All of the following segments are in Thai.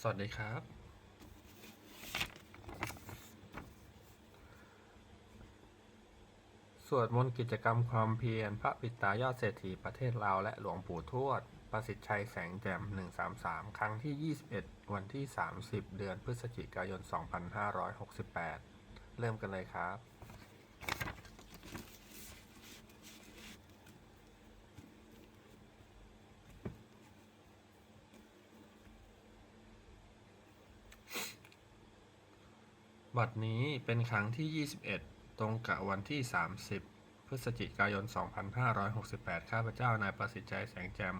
สวัสดีครับ สวดมนต์กิจกรรมความเพียร พระปิตายอดเศรษฐีประเทศลาวและหลวงปู่ทวด ประสิทธิ์ชัยแสงแจ่ม 133 ครั้งที่ 21 วันที่ 30 เดือนพฤศจิกายน 2568 เริ่มกันเลยครับ บัดนี้เป็นครั้งที่ 21 ตรงกับวันที่ 30 พฤศจิกายน 2568 ข้าพเจ้านายประสิทธิ์ใจแสงแจ่ม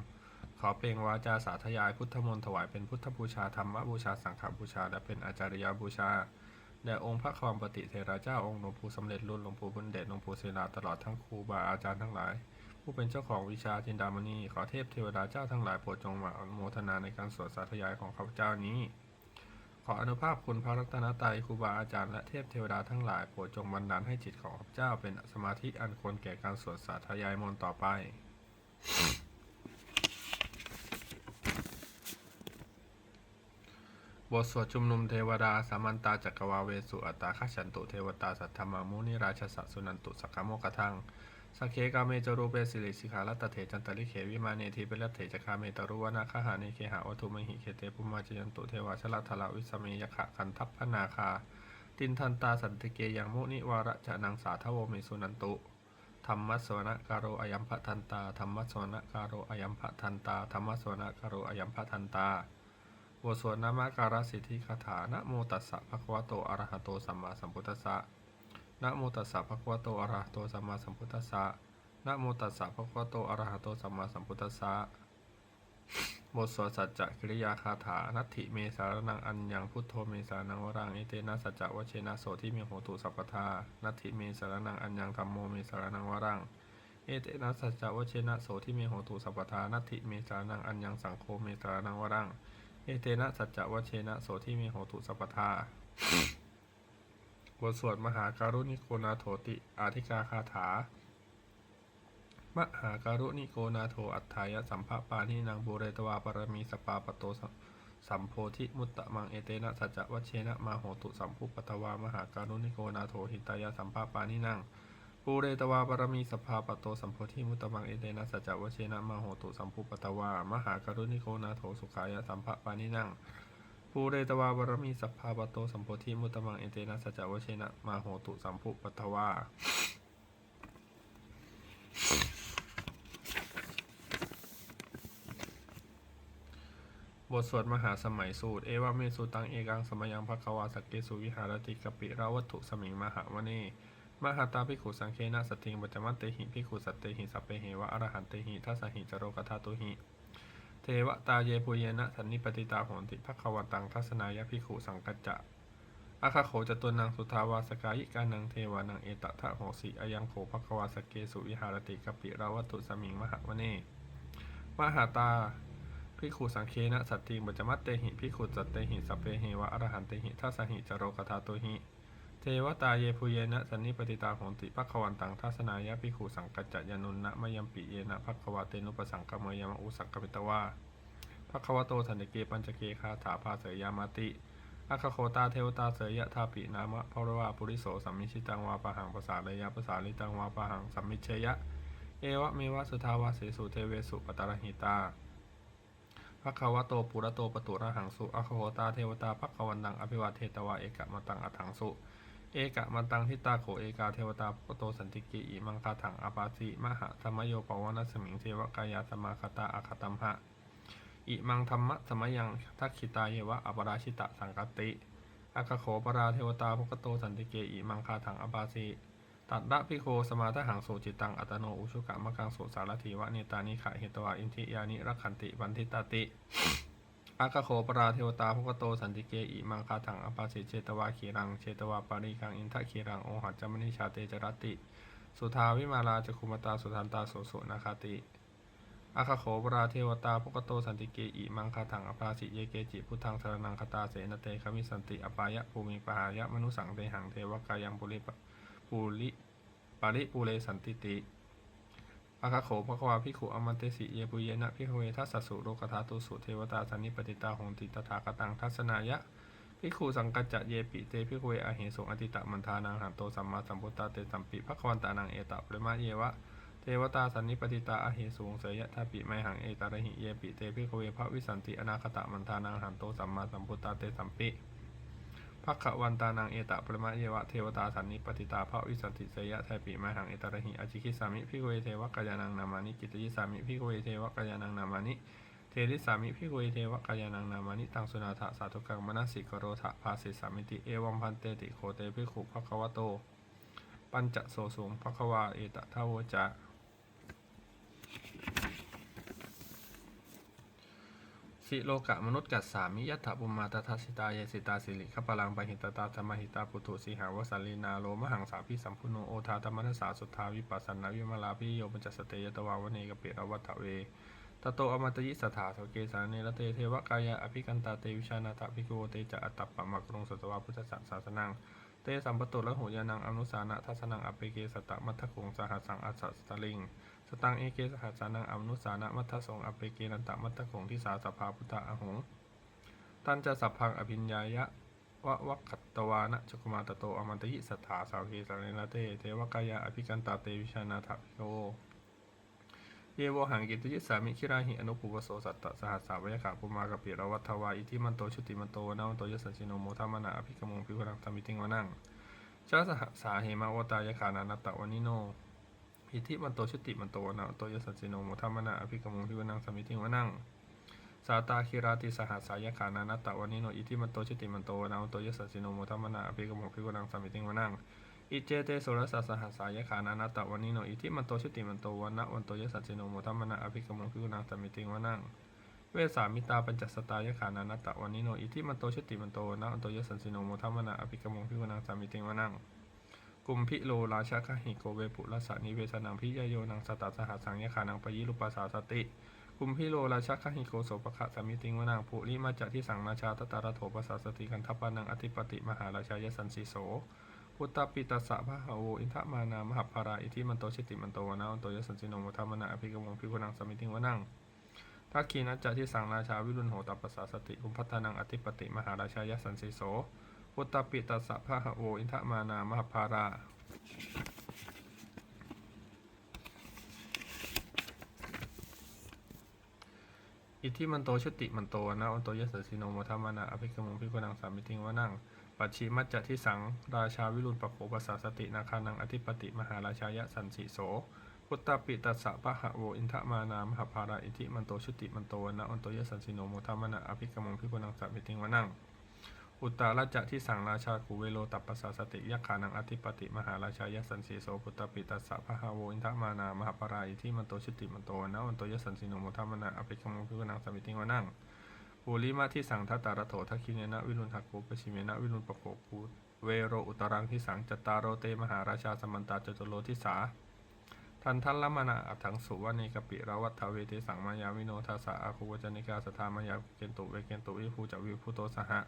ขอเปล่งวาจาสาธยายพุทธมนต์ถวายเป็นพุทธบูชาธรรมบูชาสังฆบูชา และเป็นอาจารยบูชาแด่องค์พระคอมปฏิเทราเจ้าองค์หลวงปู่สำเร็จรุ่นหลวงปู่บุญเดชหลวงปู่ศิลาตลอดทั้งครูบาอาจารย์ทั้งหลาย ผู้เป็นเจ้าของวิชาจินดามณีขอเทพเทวดาเจ้าทั้งหลายโปรดจงมาอนุโมทนาในการสวดสาธยายของข้าพเจ้านี้ ขออนุภาพคุณพระรัตนตรัยครูบาอาจารย์และเทพเทวดาทั้งหลายโปรดจงบันดาลให้จิตของข้าพเจ้าเป็นสมาธิอันควรแก่การสวดสาธยายมนต์ต่อไป บทสวดชุมนุมเทวดาสามันตาจักรวาเวสุอัตตาขฉันตุเทวตาสัทธมามุนิราชสสุนันตุสักขโมกทัง สังเคกาเมจรูเปสิริสิขารัตเถจันตริเขวิมาเนทีเปรัตเถจคาเมตรุวนาคหาเนเคหาวัตุมหิเคเตปุมาจยันตุเทวาชลัทลาวิสเมยขะคันทัพพนาคา ตินทันตาสันติเกยังมุนิวาระจะนังสาทโวเมสุนันตุธรรมสวนะการโรอยัมพะทันตาธรรมสวนะการโรอยัมพะทันตาธรรมสวนะการโรอยัมพะทันตาบทสวดนามการสิทธิคาถานะโมตัสสะภะคะวะโตอะระหะโตสัมมาสัมพุทธัสสะ นะโมตัสสะภะคะวะโตอะระหะโตสัมมาสัมพุทธัสสะนะโมตัสสะภะคะวะโตอะระหะโตสัมมาสัมพุทธัสสะบทสวดสัจจะกิริยาคาถา นัตถิเมสารนังอัญญังพุทโธเมสารนังวรังเอเตนะสัจจะวเชนะโสทิเมโหตุสัพพทา นัตถิเมสารนังอัญญังธัมโมเมสารนังวรังเอเตนะสัจจะวเชนะโสทิเมโหตุสัพพทา นัตถิเมสารนังอัญญังสังโฆเมสารนังวรังเอเตนะสัจจะวเชนะโสที่มีโหตุสัพพทา บทสวดมหาการุณิโกนาโถติอาธิกาคาถา มหาการุณิโกนาโถอัฏฐายสัมภปานินางบุเรตวาปรมีสปาปโตสัมสัมโพธิมุตตะมังเอเตนะสัจจะวเชนะมาโหตุสัมภุปตวามหาการุณิโกนาโถหิตายสัมภปานินางปูเรตวาปรมีสภาปโตสัมโพธิมุตตะมังเอเตนะสัจจะวเชนะมาโหตุสัมภุปตวามหาการุณิโกนาโถสุขายสัมภปานินาง ภูเรตวาบรมีสัพพาปโตสัมโพธิมุตตมังเอเตนะสัจจวเชนะมาโหตุสัมภุปัทวาบทสวดมหาสมัยสูตร เอวาเมสุตังเอกังสมยังภควาสกเกสุวิหารติกปิราวัตถุสมิงมหาวเนมหาตาภิขุสังเคนะสติงปัจจมัตเตหิภิขุสัตเตหิสัพเพเหวะอรหันเตหิทัสสหิจโรกธาตุหิ เทวตาเยปุเยนะสันนิปติตาโหนติภควตังทัศนายพิขุสังกัจจะอาคาโขจตุนังสุทาวาสกายิกานังเทวานังเอตทะโหสีอายังโขภควาสเกสุวิหารติกปิราวัตุสมิงมหาวเนมหาตาพิขุสังเคนะสัตติงบัจมัตเตหิพิขุสัตเตหิสัพเพเหวะอรหันเตหิทัสหิจโรกธาตุหิ ทวตาเยปุเยนะสันนิปติตาโหติภควันตังทัศนายพิขุสังกัจจะยานุนนะมยัมปิเยนะภควาเตนุปสังกมยมอุสังกมิตวาภควโตสันติเกปัญจเกคาถาภาเสยยามาติอาคโคตาเทวตาเสยยะทาปินามะภรวาปุริโสสัมมิชิตังวาปะหังภาษาเลยะภาษาลิตังวาปะหังสัมมิเชยะ เอวะเมวะสุทาวาเสสุเทเวสุปตารหิตาภควโตปุระโตปตุระหังสุอาคโคตาเทวตาภควันตังอภิวาเทตวาเอกะมตังอัถังสุ เอกะมันตังทิตาโขเอกาเทวตาภคโตสันติเกอิมังคาถังอปาสิมหะธรรมโยปวนาสมิงเทวกายาสมาคตาอาคตัมหะอิมังธรรมะสมัยยังทักขิตาเยวะอปราชิตะสังกติอาคโขปราเทวตาภกโตสันติเกอิมังคาถังอปาสีตัดดะพิโคสมาทหังโสจิตังอัตโนอุชุกะมะกังโสสารถีวะเนตานิขะเหตวาอินทิยานิรักขันติบันทิตาติ อาคโขปราเทวตาภกโตสันติเกอิมังคาถังอปาสิเจตวาขีรังเจตวาปาริกังอินทะขีรังโอหัจจมนิชาเตจรติ สุทาวิมาลาจคุมตาสุทันตาโสโสนาคาติอาคาโขปราเทวตาภกโตสันติเกอิมังคาถังอภาสิเยเกจิพุทธังสรนังคตาเสนเตคมิสันติอปายะภูมิปหายะมนุสังเตหังเทวกายังปุริปปุริปาริปุเรสันติติ อาคาโขภควาภิขุอมันเตสิเยปุเยนะภิกขเวทัสสสุโลกธาตุสุเทวตาสันนิปติตาหงติตถาคตังทัศนายะภิขุสังกัจจะเยปิเตภิกขเวอเหสงอติตะมันทานังหันโตสัมมาสัมพุทธาเตสัมปิภควันตานังเอตะปริมาเยวะเทวตาสันนิปติตาอเหสูงเสยยะทาปิไมหังเอตาระหิเยปิเตภิกขเวพระวิสันติอนาคตะมันทานังหันโตสัมมาสัมพุทธาเตสัมปิ ภควันตานังเอตะปรมาเยวะเทวตาสันนิปติตาพระวิสันติเสยยะทาปิไมหังเอตระหิอจิคิสามิภิกเวเทวกายานังนามานิกิตยิสามิภิกเวเทวกายานังนามานิเทริสามิภิกเวเทวกายานังนามานิตังสุนาถะสาธุกังมนสิกโรทะภาสิสามิติเอวัมพันเตติโคเตภิขุภควโต ปัญจโสสุงภควาเอตะทาวจะ สิโลกะมนุษย์กัสสามิยัตถปุมาตทัสสิตายสิตาสิริขปลังปะหิตตาธรรมหิตาปุถุสีหาวสัลีนาโลมหังสาพิสัมพุโนโอทาธรรมนัสสาสุทธาวิปัสสนาวิมลาพิโยปัญจสเตยตวาวเนกเปิรวัตเวตโตอมตยิสถาโสเกสาเนรเตเทวกายะอภิกันตาเตวิชานาตภิกโกเตจะอัตตปะมักรงสตวาพุทธศาสนังเตสัมปตุละหุยานังอนุสานะทัสนังอเปเกสตะมัทธคงสหัสังอัสสะสตลิง สตังเอเกสหัสสานังอมนุสานะมัทธสงอเปเกนันตะมัทธคงที่สาสภาพุทธะอหงตันจะสัพพังอภิญญายะวะวัคตตวานะจุกมาตโตอมันตยิสัทธาสาวเกสาเนลเตเทวกายะอภิกันตาเตวิชานาถภิโกเยโวหังกิตยิสามิคิราหิอนุปุวโสสัตตสหัสสาวยขาปุมากะปิรวัตถวาอิทิมันโตชุติมันโตนาวันโตยสันชิโนโมทามนาอภิกมงพิวรังธรรมิติงวนังชาสหสาเหมาวตายขานานัตตะวานิโน อิทิมันโตชุติมันโตนาวันโตยสันชิโนโมทามนาอภิกมงพิวรังธรรมิติงวนังสาตาคิราติสหัสสายขานานัตตะวันนิโนอิทิมันโตชิติมันโตนาโตยสัสสิโนโมทัมมนาอภิกมงพิวนังสามิติงวนังอิเจเตโสรสสสหัสสายขานานัตตะวันนิโนอิทิมันโตชิติมันโตวันนะวันโตยสัสสิโนโมทัมมนาอภิกมงพิวนังสามิติงวนังเวสามิตาปัญจสตายขานานัตตะวันนิโนอิทิมันโตชิติมันโตนะวันโตยสัสสิโนโมทัมมนาอภิกมพิวนังสมิติงวนัง กุมพิโลราชคหิโกเวปุรสานิเวสนังพิยโยนังสตตสหัสังยขานังปยิรุปัสสาสติกุมพิโลราชคหิโกโสปะคะสมิติงวนางปุริมาจากที่สังนาชาตตารโถปสาสติกันทัปปานังอธิปติมหาราชายสันสีโสพุตตปิตัสะพะหาโวอินทมานามหภาราอิทิมันโตชิติมันโตวนาวันโตยสันสินมุทามนาอภิกมงพิกุนังสมิติงวนังทักขีนัจจะที่สังราชาวิรุณโหตปสาสติอุมพัฒนังอธิปติมหาราชายสันสีโส พุตตปิตัสสะพะหาโวอินทมานามหภารา อิทิมันโตชุติมันโตนะอันโตยสสสิโนโมทามานาอภิกมงพิกุนังสามิติงวะนังปัจฉิมัจจที่สัง ราชาวิรุณปโขปัสาสตินาคานังอธิปติมหาราชายะสันสีโสพุตตปิตัสสะปะหะโวอินทมานามหภาราอิทิมันโตชุติมันโตนะอันโตยสสสิโนโมทามานาอภิกมงพิกุนังสามิติงวะนัง อุตตราจะที่สั่งราชากุเวโลตัปปสาสติยักขานังอธิปติมหาราชายสันสีโสพุตตปิตัสสะปะหะโวอินทมานามหภาราอิทธิมันโตชุติมันโตนะอันโตยสันสิโนโมทามนาอภิกมงพิกุนังสมิติงวนังปูริมาที่สั่งทัตตารโถทักคิเนนะวิรุณทักโกปชิเมนะวิรุณปโกกูเวโรอุตรังที่สังจตารโรเตมหาราชาสมันตาจตุโลทิสาทันทัละมนาอัฏฐังสุวเนกปิระวัตถเวเตสังมายาวิโนทัสสะอาคูวจนิกาสทามายาเกนตุเวเกนตุวิภูจวิภูโตสหะ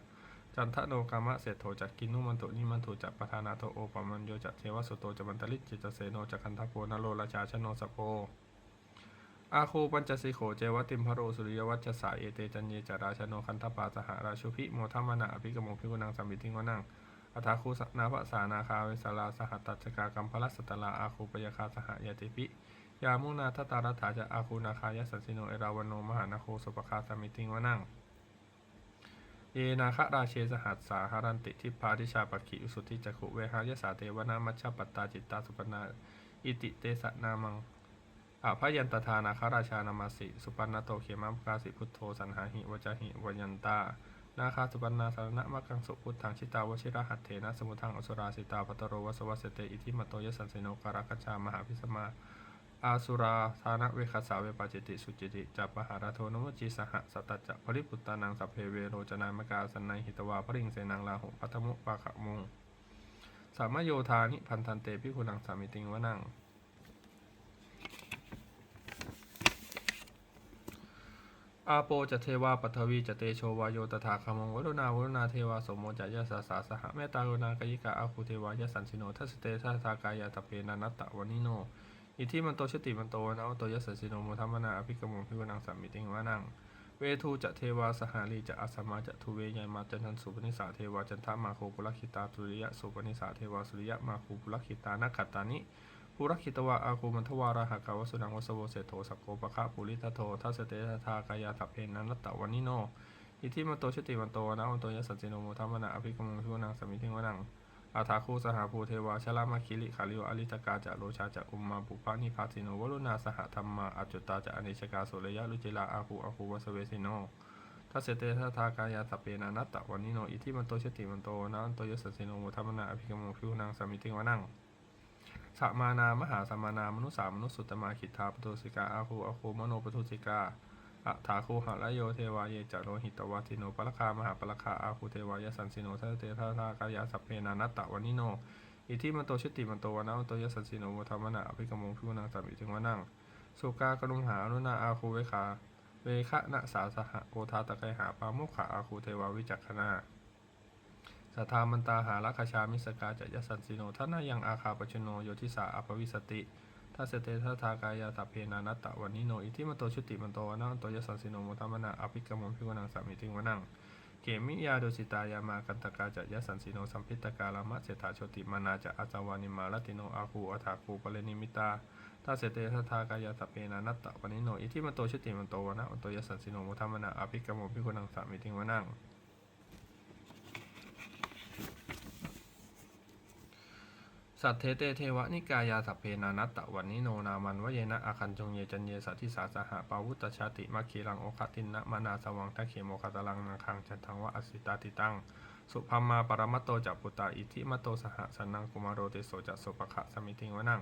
จันทโนกามะเศรษโถจักกินุมันโตนิมันตุจักปทานาโตโอปมัญโยจักเทวสุโตจัมันตลิจิตเสโนจักคันทโพนโลราชาชโนสโพอาคูปัญจสิโขเจวติมพโรสุริยวัชสาเอเตจันเยจาราชโนคันทปาสหราชุพิโมทัมนาอภิกมงพิกุนังสัมมิติงวนังอัฐาคูสนาภสานาคาเวสลาสหัตตัจกากัมพลัสตลาอาคูปยคาสหยติปิยามุนาทตารัฐาจะอาคูนาคายสันสิโนเอราวันโนมหานาโคสุปคาสัมมิติงวนัง เยนาคราเชสหัสสาหารันติทิพาทิชาปกิอุสุทธิจักขุเวหายสาเตวนามัชฌปัตตาจิตตาสุปนาอิติเตสะนามังอาพยันตทานาคราชานามาสิ สุปันนโตเขมัมกาสิพุทโธสันหาหิวจหิวยันตา นาคาสุปันนาสารณะมกังสุพุทธังชิตาวชิระหัตเถนะสมุทังอสุราสิตาปตโรวสวัสเตอิทิมโตยสันเสโนการกัจจามหาพิสมา อาสุราธานะเวคสาเวปาจิติสุจิติจัปปหาราโทนมุจิสหสตัจจะปริปุตตานังสัพเพเวโรจนามกาสันนัยหิตวาพริงเสนังลาหุปัทมุปะขะมุงสามโยธานิพันธันเตพิคุนังสามิติงวะนังอาโปจะเทวาปัทวีจะเตโชวายโยตถาคมงวรุณาวรุณาเทวาสมโมจะยะสาสาสหะเมตตากรุณากยิกาอาคูเทวายะสันสิโนทัสเตทัสากายาตเปนานัตตะวนิโน อิทธิมันโตชติมันโตนะวโตยสสสิโนโมทัมมนาอภิกรมงพิวนังสัมมิติงวานังเวทูจะเทวาสหารีจะอาสมาจะทุเวยายมาจันทันสุปนิสาเทวาจันทามาโคปุรคิตาสุริยะสุปนิสาเทวาสุริยะมาโคปุรคิตานักขัตานิปุรคิตวะอาคูมันทวาราหกาวสุนังวสโวเสโทสกโกปะคะปุริตโททัสเตทธากายาทัพเพนันนัตตะวันิโนอิทธิมันโตชติมันโตนะวันโตยสสสิโนโมทัมมนาอภิกรมงพิวนังสัมมิติงวานัง อาทาคูสหภูเทวาชลามาคิลิขาลิโออลิตกาจะโรชาจะอุมมาปุปานิพาสิโนวรุณาสหธรรมาอจุตตาจะอเนชกาโสรยะลุจิลาอาคูอาคูวสเวสิโนทัสเตทัทากายาตเปนานัตตะวันนิโนอิทิมันโตชติมันโตนะอันโตยสสสิโนโมทัมมนาอภิกรมงพิวนังสามิติวานังสัมานามหาสัมานามนุสามนุสุตตมาขิทธาปตุสิกาอาคูอาคูมโนปทุสิกา อัฏฐาคูหะละโยเทวาเยจะโรหิตวาติโนปะละคามหาปะละคาอาคูเทวายสันสิโนทัสเตทาทากายาสัพเพนานัตตะวันิโน อิทิมันโตชิติมันโตวนาวโตยสันสิโนวธรรมนะอภิกมงพิวนังสัมมิถึงวานังสุกากรุมหานุนาอาคูเวคาเวคะนะสาสหโอทาตะไกหาปามุขะอาคูเทวาวิจักขณาสัทธามันตาหาลัคชามิสกาจะยสันสิโนท่านายังอาคาปชโนโยทิสาอภวิสติ ทัสเตทัทากายาตเพนานัตตะวันนิโนอิทิมันโตชุติมันโตวนาวันโตยสันสิโนโมทัมมนาอภิกรรมพิวนังสัมมิติงวนังเกมิยาโดสิตายามากันตกาจะยสันสิโนสัมพิตกาลามะเสถาชติมานาจะอาจาวานิมาลติโนอาคูอัฏฐาคูปะเลนิมิตาทัสเตทัทากายาตเพนานัตตะวันนิโนอิทิมันโตชุติมันโตวนาวันโตยสันสิโนโมทัมมนาอภิกรรมพิวนังสัมมิติงวนัง สัตเทเตเทวะนิกายาสัพเพนานัตตะวันนิโนนามันวเยนะอาคันจงเยจันเยสัตทิสาสหะปาวุตชาติมัคคีรังโอคตินนะมานาสวังทัคเขโมคตลังนังคังจันทังวะอสิตาติตังสุภามาปรมัตโตจักปุตตาอิทิมโตสหสันนังกุมารโรเตโสจัสุปะขะสมิติงวนัง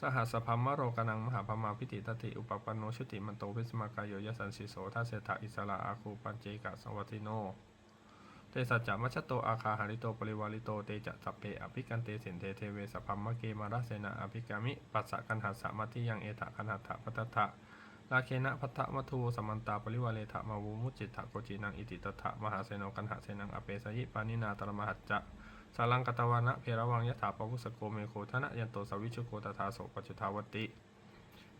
สหัสพัมมะโรกนังมหาพมาพิติตติอุปปันโนชุติมันโตวิสมากายโยยสันสิโสทัสเสถะอิสระอาคูปัญเจกะสวัติโน เตสัจจะมัชโตอาคาหาริโตปริวาริโตเตจะสัพเพอภิกันเตเสนเทเทเวสัพพัมมะเกมาราเสนาอภิกามิปัสสะกันหัสสะมัติยังเอถะกันหัตถะพัตถะลาเคนะพัทธมัทุสมันตาปริวาเลถะมาวุมุจิตถะโกจินังอิติตถะมหาเสนกันหะเสนังอเปสยิปานินาตรมหัจจะสาลังกตวานะเพรวังยถาปวุสโกเมโคทนะยันโตสวิชุโกตถาโสปัจจุทาวติ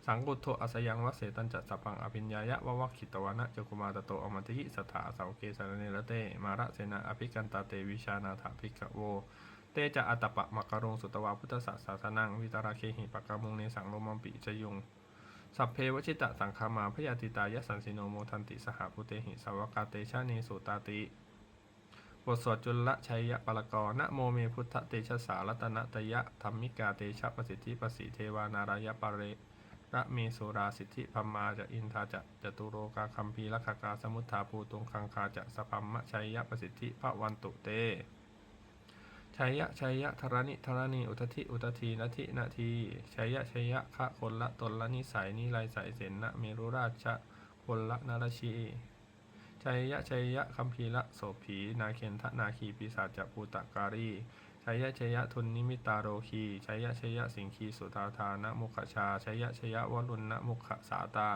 สังกุโทอสยังวัเสตันจัสสพังอภิญญายะวะวัคขิตวานะเจกุมาตโตอมัติหิสถาสาวเกสารเนระเต มาระเสนาอภิกันตาเตวิชานาถาภิกขโว เตจะอัตปะมะกะรงสุตวาพุทธศาสสานังวิตาราเคหิปะกะมุงเนสังโลมัมปิจยุงสัพเพวชิตะสังคามาพยาติตายะสันสิโนโมทันติสหพุเตหิสาวกาเตชะเนสุตาติบทสวดจุลชัยยะปะละกอนะโมเมพุทธเตชะสารัตนะตยะธรรมิกาเตชะประสิทธิประสิเทวานารายะปะเร ระเมโสราสิทธิพัมมาจะอินทาจะจตุโรกาคัมพีลักขกาสมุทธาภูตุงคังคาจะสพัมมะชัยยะประสิทธิพระวันตุเตชัยยะชัยยะธรณิธรณีอุทธิอุทธีนาทินาทีชัยยะชัยยะคะคนละตนละนิสัยนิไลสายเสนนะเมรุราชะคนละนารชีชัยยะชัยยะคัมภีละโสผีนาเคนทนาคีปีศาจจะภูตการี ชัยยะชัยยะทุนนิมิตาโรคีชัยยะชัยยะสิงคีสุตาธานะมุขชาชัยยะชัยยะวรุณนะมุขสาตา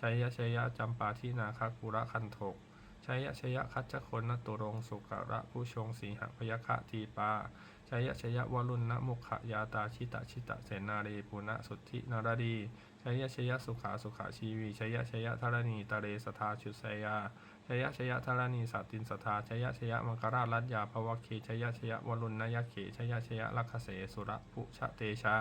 ชัยยะชัยยะจำปาทินาคกุระคันโทกชัยยะชัยยะคัจจคนนตุรงสุกระผู้ชงสีหพยคะทีปาชัยยะชัยยะวรุณนะมุขยาตาชิตะชิตะเสนาเรปุณะสุทธินารดีชัยยะชัยยะสุขาสุขาชีวีชัยยะชัยยะธรณีตะเรสทาชุเสยา ชยะชยะธารณีสัตตินสทาชยะชยะมังคราชรัตยาภวเคชยะชยะวรุณนยเขชยะชยะลักเสสุระพุชะเตชา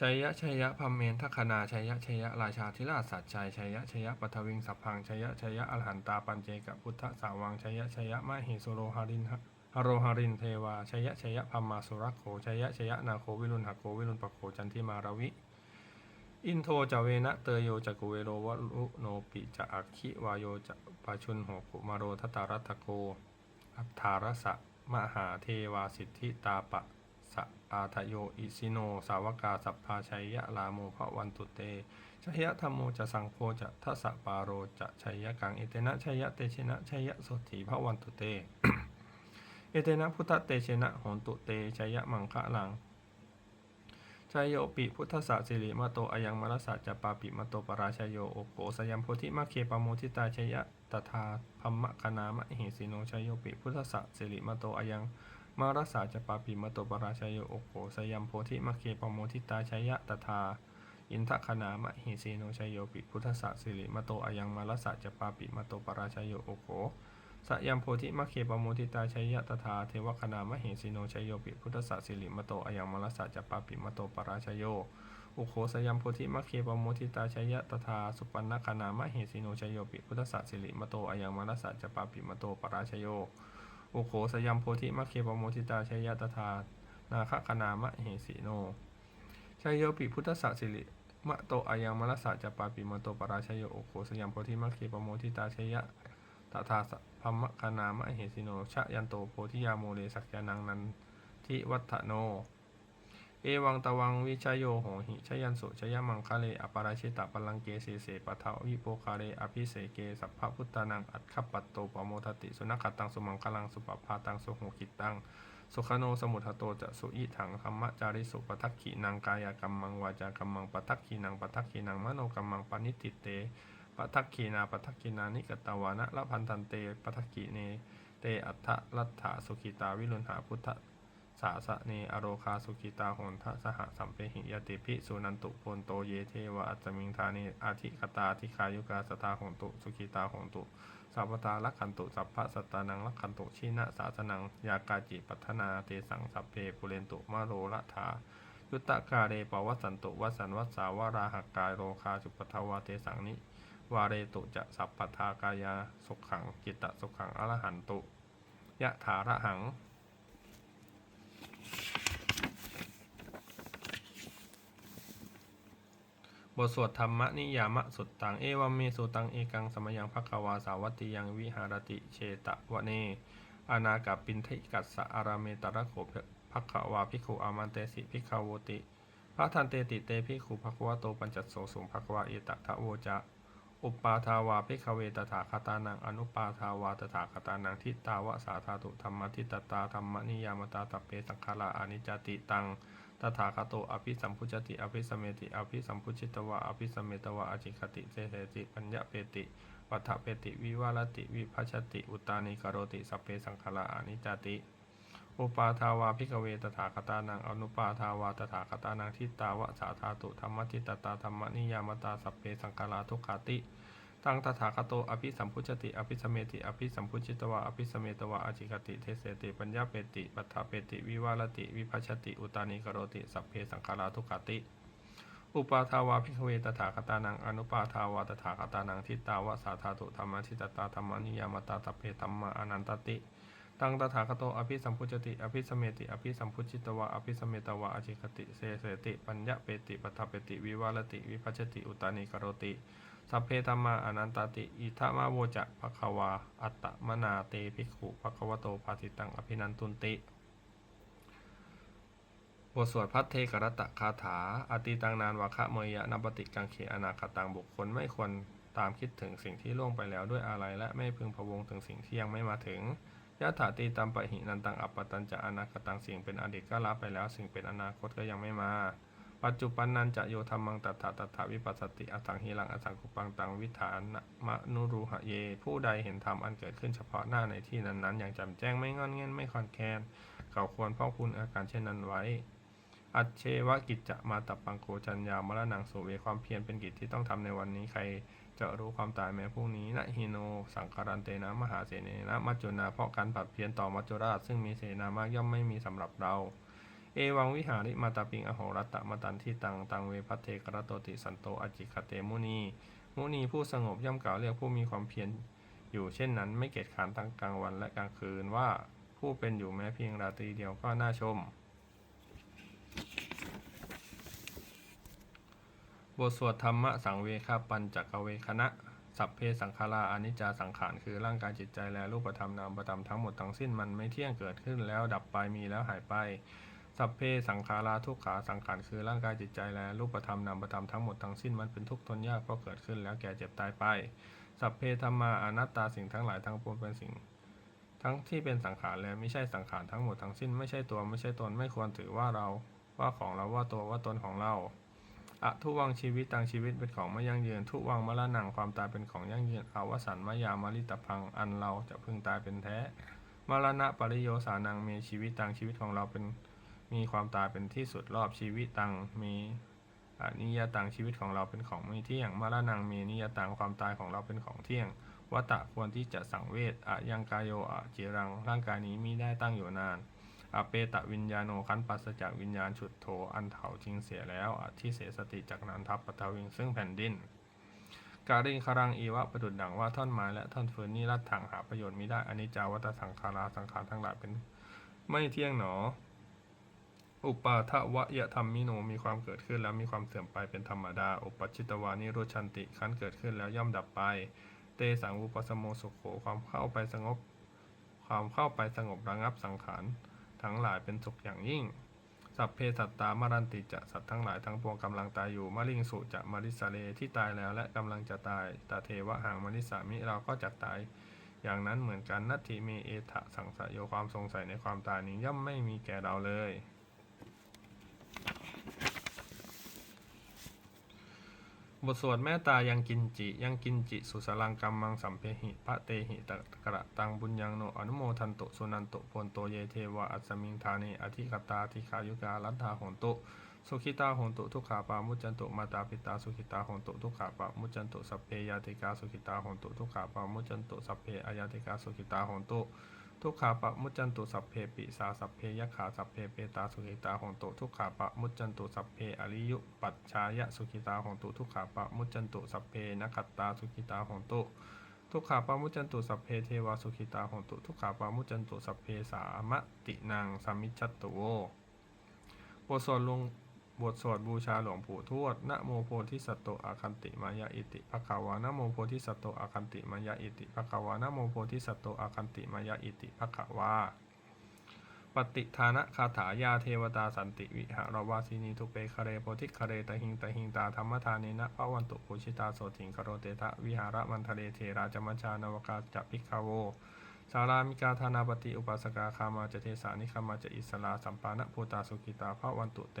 ชยะชยะพัมเมนทัคนาชยะชยะราชาธิราชสัจชัยชยะชยะปัทวิงสัพพังชยะชยะอรหันตาปัญเจกพุทธสาวังชยะชยะมะหิสุโรหารินหะโรหารินเทวาชยะชยะพัมมาสุรโขชยะชยะนาโควิรุณหโควิรุณปโขจันทิมาราวิ อินโทจเวนะเตโยจักุเวโรวรุโนปิจะอัคคิวายโยจะปาชุนโหกุมาโรทตารัตโก อัฏฐารสะมหาเทวาสิทธิตาปะสะอาทโยอิสิโน สาวกาสัพพาชัยยะลาโมภวันตุเตชัยยะธรรมโมจะสังโฆจะทัสสะปาโรจะชัยยะกังเอเตนะชัยยะเตชนะชัยยะสถีภวันตุเต เอเตนะพุทธเตชนะโหนตุเตชัยยะมังคะลัง ชัยโยปิพุทธสสะสิริมาโตอายังมรสะจะปาปิมาโตปราชยโยโอโกสยัมโพธิมาเคปโมทิตาชยะตถาพัมมะคณามะหิสิโนชัยโยปิพุทธสสะสิริมาโตอายังมารสาจะปาปิมาโตปราชยโยโอโขสยัมโพธิมะเคปโมทิตาชยะตถาอินทคณามะหิสีโนชัยโยปิพุทธสสะสิริมาโตอายังมารสสะจะปาปิมาโตปราชยโยโอโข สยัมโพธิมะเคปโมทิตาชยะตถาเทวคณามะหิสีโนชัยโยปิพุทธสสะสิริมโตอายังมรัสะจะปาปิมโตปราชยโยอุโขสยัมโพธิมัคเคปโมทิตาชยะตถาสุปันนคานามะเหสิโนชยโยปิพุทธสัสสิริมโตอายังมนัสสะจะปาปิมโตปราชโยอุโขสยัมโพธิมัคเคปโมทิตาชยะตถานาคคานามะเหสิโนชยโยปิพุทธสัสสิริมะโตอายังมนัสสะจะปาปิมโตปราชโยอุโขสยัมโพธิมัคเคปโมทิตาชยะ ตถาสพมคานามะเหสิโน ชะยันโตโพธิยาโมเลสักยานังนันทิวัฒโน เอวังตวังวิชยโยโหหิชยันสุชยมังคะเลอปาราชิตะปลังเกเสเสปะทาวิโปคาเรอภิเสเกสัพพะพุทธานังอัตคัปปัตโตปโมทติ สุนัขตังสุมังคลังสุปปาตังสุโหกิตตังสุขโนสมุทโตจะสุอิถังธรรมจาริสุปทักขีนังกายกรรมังวาจากรรมังปทักขีนังปทักขีนังมโนกรรมังปณิติเต ปทักขีนาปทักขีนานิกตวานะละพันธันเตปทักขีเน เตอัฏฐลัทธาสุขิตาวิรุณหาพุทธสาสะเนอโรคาสุกิตาโหนทสหสัมเปหิยติภิสุนันตุโพนโตเยเทวะอัจจมิงธานิอาทิคตาทิคายุกาสตาโหนตุสุกิตาโหนตุสัพพตาลักขันตุสัพพะสตานังลักขันตุชินะสาสนังยากาจิปัฒนาเตสังสัพเพปุเรนตุมะโรละธายุตตะกาเรปวัสันตุวัสันวัสาวาราหกายโรคาจุปทวาเตสังนิ วาเรตุจะสัพพทากายาสุขขังจิตตสุขขังอรหันตุยะถาระหัง บทสวดธรรมนิยามะสุดตังเอวัมเมสุตังเอกังสมยังภควาสาวัตติยังวิหารติเชตะวะเนอนากับปินทิกัสสะอาราเมตระโขภควาภิกขุอามันเตสิภิกขาวติพระทันเตติเตภิกขุภควะโตปัญจโสสุงภควาเอตะทะโวจะ อุปาทาวาภิกขเวตถาคตานังอนุปาทาวาตถาคตานังทิตาวะสาธาตุธรรมทิตตาธรรมนิยามตาตเปสังขาราอนิจจติตังตถาคโตอภิสัมพุจติอภิสเมติอภิสัมพุจิตวะอภิสเมตวะอจิคติเจเสติปัญญเปติวัฏเปติวิวารติวิภัชติ อุตานิกโรติสเพสังขาราอนิจจติ อุปาทาวาภิกเวตถาคตานังอนุปาทาวาตถาคตานังทิตาวะสาธาตุธรรมทิตตาธรรมนิยามตาสัพเพสังขาราทุกขาติตังตถาคโตอภิสัมพุจติอภิสเมติอภิสัมพุจิตวะอภิสเมตวะอจิกติเทเสติปัญญาเปติปัฏฐเปติ วิวารติ วิภัชติ อุตานิกโรติ สัพเพสังขาราทุกขติ อุปาทาวาภิกเวตถาคตานังอนุปาทาวาตถาคตานังทิตาวะสาธาตุธรรมทิตตาธรรมนิยามตาสัพเพธรรมะอนันตติ ตังตถาคโตอภิสัมพุจติ อภิสเมติ อภิสัมพุจิตวะ อภิสเมตวะอจิกติ เสเสติ ปัญญาเปติปัฏฐเปติ วิวารติ วิภัชติ อุตานิกโรติ สัพเพธรรมาอนันตติ อิทธมาโวจะภควา อัตตมนาเตภิกขุภควโตภาสิตัง อภินันตุนติบทสวดพัทเทกรตะคาถา อติตังนานวะคะเมยะนปติกังเขอนาคตังบุคคลไม่ควรตามคิดถึงสิ่งที่ล่วงไปแล้วด้วยอะไรและไม่พึงพะวงถึงสิ่งที่ยังไม่มาถึง ยะถาตีตามปะหินันตังอัปปตันจะอนาคตังสิ่งเป็นอดีตก็ละไปแล้ว สิ่งเป็นอนาคตก็ยังไม่มา ปัจจุบันนันจะโยธรรมังตัถาตัถาวิปัสสติอสังหิลังอสังคุปังตังวิฐานมะนุรุหะเย ผู้ใดเห็นธรรมอันเกิดขึ้นเฉพาะหน้าในที่นั้นๆ อย่างจำแจ้งไม่งอนเง่นไม่คอนแคนเขาควรพ่อคุณอาการเช่นนั้นไว้ อัจเชวกิจจะมาตับปังโกจัญญามรณังสุเวความเพียรเป็นกิจที่ต้องทำในวันนี้ใครจะรู้ความตายแม้พรุ่งนี้นะฮิโน สังคารันเตนะมหาเสนนะมัจจุนาเพราะการผัดเพียรต่อมัจจุราช ซึ่งมีเสนามากย่อมไม่มีสำหรับเรา เอวังวิหาริมาตาปิงอโหรัตตะมตันที่ตังตังเวพัเทกรตโตติสันโตอจิคเตมุนี มุนีผู้สงบย่อมกล่าวเรียกผู้มีความเพียรอยู่เช่นนั้นไม่เกียจขานทั้งกลางวันและกลางคืนว่าผู้เป็นอยู่แม้เพียงราตรีเดียวก็น่าชม บท สวดธรรมะสังเวคาปัญจกเวคณะ สัพเพสังขาราอนิจจาสังขารคือร่างกายจิตใจและรูปธรรมนามธรรมทั้งหมดทั้งสิ้นมันไม่เที่ยงเกิดขึ้นแล้วดับไปมีแล้วหายไป สัพเพสังขาราทุกขาสังขารคือร่างกายจิตใจและรูปธรรมนามธรรมทั้งหมดทั้งสิ้นมันเป็นทุกข์ทนยากเพราะเกิดขึ้นแล้วแก่เจ็บตายไป สัพเพธรรมาอนัตตาสิ่งทั้งหลายทั้งปวงเป็นสิ่งทั้งที่เป็นสังขารและไม่ใช่สังขารทั้งหมดทั้งสิ้นไม่ใช่ตัวไม่ใช่ตนไม่ควรถือว่าเรา ว่าของเราว่าตัวว่าตนของเรา อะทุวังชีวิตตังชีวิตเป็นของไม่ยั่งยืน ทุวังมรณังความตายเป็นของยั่งยืนอวสันมายามาริตพังอันเราจะพึงตายเป็นแท้ มรณะปริโยสานังมีชีวิตตังชีวิตของเราเป็นมีความตายเป็นที่สุดรอบชีวิตตังมีอนิยตังชีวิตของเราเป็นของไม่เที่ยง มรณังมีนิยตังความตายของเราเป็นของเที่ยงวัตตะควรที่จะสังเวชอะยังกายโยอะจิรังร่างกายนี้มิได้ตั้งอยู่นาน อเปตะวิญญาโนคันปัสจากวิญญาณฉุดโถอันเถาจริงเสียแล้วอที่เสสติจากนันทัพปทวิงซึ่งแผ่นดินการิงคารังอีวะประดุดดังว่าท่อนไม้และท่อนฟืนนี่รัดถังหาประโยชน์มิได้อนิจจาวัตสังขาราสังขารทั้งหลายเป็นไม่เที่ยงหนอ อุปาทวะยะธรรมมิโนมีความเกิดขึ้นแล้วมีความเสื่อมไปเป็นธรรมดา อุปชิตวานิโรชันติขันเกิดขึ้นแล้วย่อมดับไป เตสังอุปสมโมสุโขความเข้าไปสงบ ความเข้าไปสงบระงับสังขาร ทั้งหลายเป็นสุขอย่างยิ่ง สัพเพสัตตามรันติจะสัตว์ทั้งหลายทั้งปวงกำลังตายอยู่มะลิงสุจะมาริสาเลที่ตายแล้วและกำลังจะตายตาเทวะหางมาริสามิเราก็จะตาย อย่างนั้นเหมือนกันนัตถิเมเอทะสังสยโยความสงสัยในความตายนี้ย่อมไม่มีแก่เราเลย บทสวดแม่ตายังกินจิ ยังกินจิ สุสลังกัมมังสัมเพหิพระเตหิตะกระตังบุญยังโนอนุโมทันโตสุนันโตพนโตเยเทวะอัสมิงธาเนอธิกตาธิขายุกาลัทธาโหนโตสุขิตาโหนโตทุกขาปามุจจันโตมาตาปิตาสุขิตาโหนโตทุกขาปามุจจันโตสัพเพยาติกาสุขิตาโหนโตทุกขาปามุจจันโตสัพเพอายาติกาสุขิตาโหนโต ทุกขาปะมุจจันตุสัพเพปิสาสัพเพยขาสัพเพเปตาสุขิตาหงตุทุกขาปะมุจจันตุสัพเพอริยุปัจชายะสุขิตาหงตุทุกขาปะมุจจันตุสัพเพนขัตตาสุขิตาหงตุทุกขาปะมุจจันตุสัพเพเทวาสุขิตาหงตุทุกขาปะมุจจันตุสัพเพสามตินางสามิจฉัตตุโวบทสวดลง บทสวดบูชาหลวงปู่ทวด นะโมโพธิสัตโตอาคันติมายาอิติภควานะโมโพธิสัตโตอาคันติมายาอิติภควานะโมโพธิสัตโตอาคันติมายาอิติภควาปฏิทานะคาถายาเทวตาสันติวิหารวาสินีทุเปคเรโพธิคเรตหิงตหิงตาธรรมทานินะพระวันตุปุชิตาโสติงคโรเตทะวิหารมันทะเลเทราจมัชานวกาจพิกขโวสารามิกาธานาปฏิอุปาสกาคามาจเทสานิคามาจอิสลาสัมปานะภูตาสุกิตาพระวันตุเต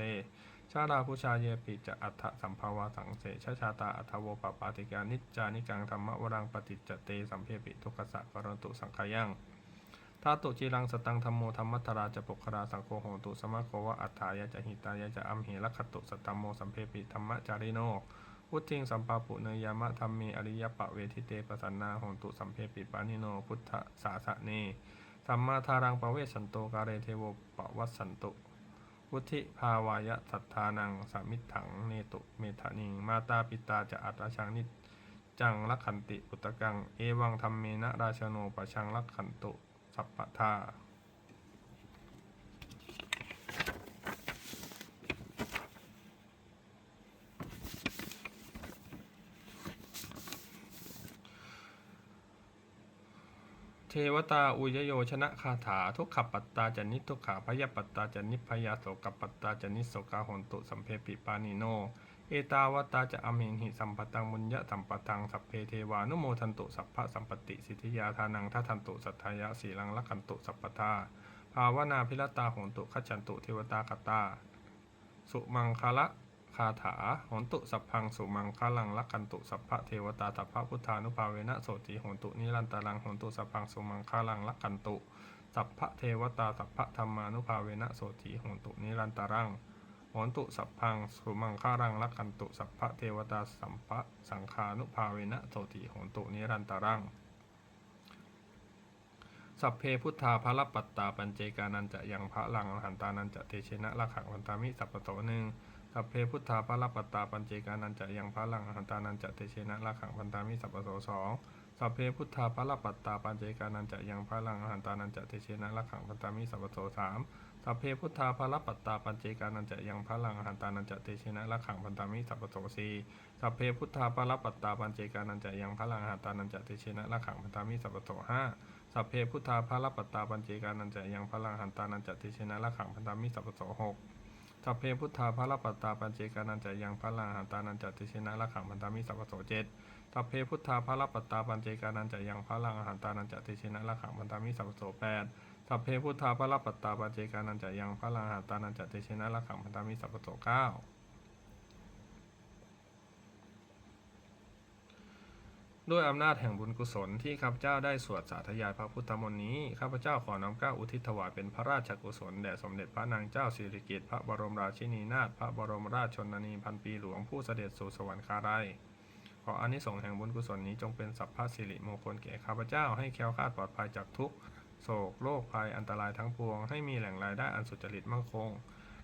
ชาลาพุชาเยปิจะอัฏฐสัมภาวาสังเสชชาตาอัฏฐโวปปาติกานิจจานิกังธรรมวรังปฏิจจเตสัมเพปิทุกขสะกรณตุสังขยังทาตุจิรังสตังธรรมโมธรรมัตราจะปกคราสังโฆโหตุสมะโควะอัฏฐายะจะหิตายะจะอัมเหรคตุสตัมโมสัมเพปิธรรมจาริโนพุทธิงสัมปาปุเนยามะธรรมเมอริยปะเวทิเตปสันนาโหตุสัมเพปิปานิโนพุทธสาสะเนสัมมาทารังปะเวสันโตกาเรเทโวปวัสสันตุ วุธิภาวายะสัทธานังสามิถังเนตุเมธานิง มาตาปิตาจะอัตราชังนิจจังลักขันติอุตตกัง เอวังธรรมเมนะราชโนปะชังลักขันตุ สัพพทา เทวตาอุยโยชนะคาถา ทุกขปัตตาจันนิทุกขาพยปัตตาจันนิพยาโสกปัตตาจันนิโสกาหนตุสัมเพปิปานิโน เอตาวตาจะอเมหิสัมปตังมุญยะสัมปตังสัพเพเทวานุโมทันตุสัพพะสัมปติสิทธิยาทานังทัทันตุสัทธายะสีลังลักขันตุสัพพทาภาวนาพิรตาหนตุขจันตุเทวตาคตา สุมังคละ คาถาโหนตุสัพพังสุมังคลังลักขันตุสัพพะเทวตาสัพพะพุทธานุภาเวนะโสติโหนตุนิรันตารังโหนตุสัพพังสุมังคลังลักขันตุสัพพะเทวตาสัพพะธรรมานุภาเวนะโสติโหนตุนิรันตารังโหนตุสัพพังสุมังคลังลักขันตุสัพพะเทวตาสัมภะสังฆานุภาเวนะโสติโหนตุนิรันตารังสัพเพพุทธาภระปัตตาปัญเจกานันจะยังพระลังหันตานันจะเตเชนะละขังพันตามิสัพพโตหนึ่ง สัพเพพุทธาภรปัตตาปัญเจกานันจะยังพระลังอหันตานันจะเตเชนะละขังพันตามิสัพพโตสองสัพเพพุทธาภรปัตตาปัญเจกานันจะยังพระลังอหันตานันจะเตเชนะละขังพันตามิสัพพโตสามสัพเพพุทธาภรปัตตาปัญเจกานันจะยังพระลังอหันตานันจะเตเชนะละขังพันตามิสัพพโตสี่สัพเพพุทธาภรปัตตาปัญเจกานันจะยังพระลังอหันตานันจะเตเชนะละขังพันตามิสัพพโตห้าสัพเพพุทธาภารปัตตาปัญเจกานันจะยังพระลังหันตานันจะติเชนะละขังพันธามิสัพพโสหก ทัพเพพุทธาพระรปัตตาปัญเจกานันจะยังพระลังหันตานันจะติเชนะละขังพันธามิสัพพโสเจ็ดสัพเพพุทธาพระรปัตตาปัญเจกานันจะยังพระลังหันตานันจะติเชนะละขังพันธามิสัพพโสแปดทัพเพพุทธาพระรปัตตาปัญเจกานันจะยังพระลังหันตานันจะติเชนะละขังพันธามิสัพพโสเก้า ด้วยอำนาจแห่งบุญกุศลที่ข้าพเจ้าได้สวดสาธยายพระพุทธมนต์นี้ ข้าพเจ้าขอน้อมเกล้าอุทิศถวายเป็นพระราชกุศลแด่สมเด็จพระนางเจ้าสิริกิติ์พระบรมราชินีนาถพระบรมราชชนนีพันปีหลวงผู้เสด็จสู่สวรรคาลัยขออานิสงส์แห่งบุญกุศลนี้จงเป็นสัพพสิริมงคลแก่ข้าพเจ้าให้แคล้วคลาดปลอดภัยจากทุกโศกโรคภัยอันตรายทั้งปวง ให้มีแหล่งรายได้อันสุจริตมั่งคง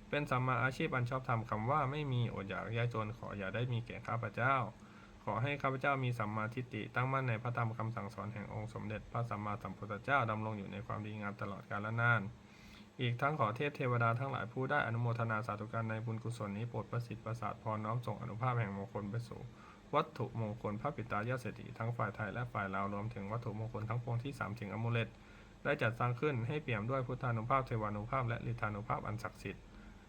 เป็นสัมมาอาชีพอันชอบธรรมคำว่าไม่มีอดอยากยากจนขออย่าได้มีแก่ข้าพเจ้า อให้ข้าพเจ้ามีสัมมาทิฏฐิตั้งมั่นในพระธรรมคำสั่งสอนแห่งองค์สมเด็จพระสัมมาสัมพุทธเจ้าดำรงอยู่ในความดีงามตลอดกาลนาน อีกทั้งขอเทพเทวดาทั้งหลายผู้ได้อนุโมทนาสาธุการในบุญกุศลนี้โปรดประสิทธิ์ประสาทพรน้อมส่งอนุภาพแห่งมงคลไปสู่วัตถุมงคลพระปิตายาเศรษฐีทั้งฝ่ายไทยและฝ่ายลาวรวมถึงวัตถุมงคลทั้งปวงที่สามถึงอมูเลตได้จัดสร้างขึ้นให้เปี่ยมด้วยพุทธานุภาพเทวานุภาพและฤทธานุภาพอันศักดิ์สิทธิ์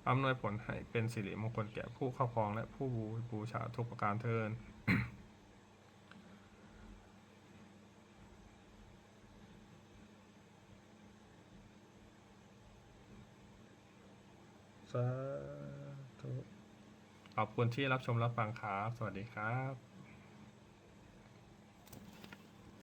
อำนวยผลให้เป็นสิริมงคลแก่ผู้เข้าครองและผู้บูชาทุกประการเทิน สาธุขอบคุณที่รับชมรับฟังครับ สวัสดีครับ